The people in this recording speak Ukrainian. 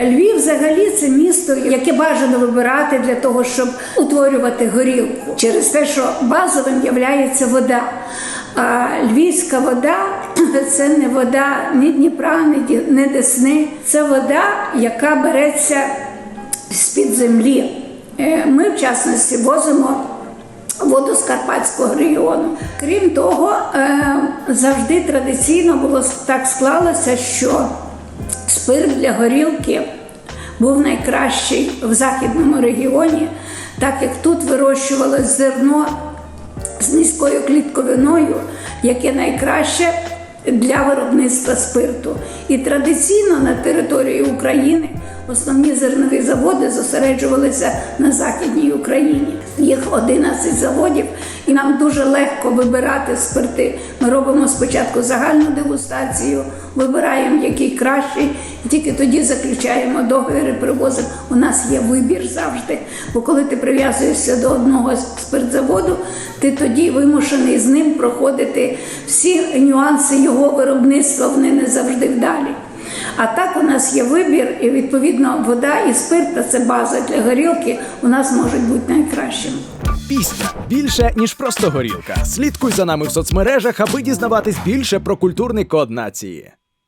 Львів взагалі це місто, яке бажано вибирати для того, щоб утворювати горілку, через те, що базовим є вода. А львівська вода це не вода ні Дніпра, ні Десни. Це вода, яка береться з-під землі. Е, Ми, в частності, возимо воду з Карпатського регіону. Крім того, е, завжди традиційно було так склалося, що спирт для горілки був найкращий в західному регіоні, так як тут вирощувалось зерно з низькою клітковиною, яке найкраще для виробництва спирту. І традиційно на території України основні зернові заводи зосереджувалися на Західній Україні. Їх 11 заводів, і нам дуже легко вибирати спирти. Ми робимо спочатку загальну дегустацію, вибираємо який кращий, і тільки тоді заключаємо договір і привозимо. У нас є вибір завжди. Бо коли ти прив'язуєшся до одного спиртзаводу, ти тоді вимушений з ним проходити всі нюанси його виробництва, вони не завжди вдалі. А так у нас є вибір, і відповідно вода і спирт, а це база для горілки, у нас можуть бути найкращими. Пісня більше ніж просто горілка. Слідкуй за нами в соцмережах, аби дізнаватись більше про культурний код нації.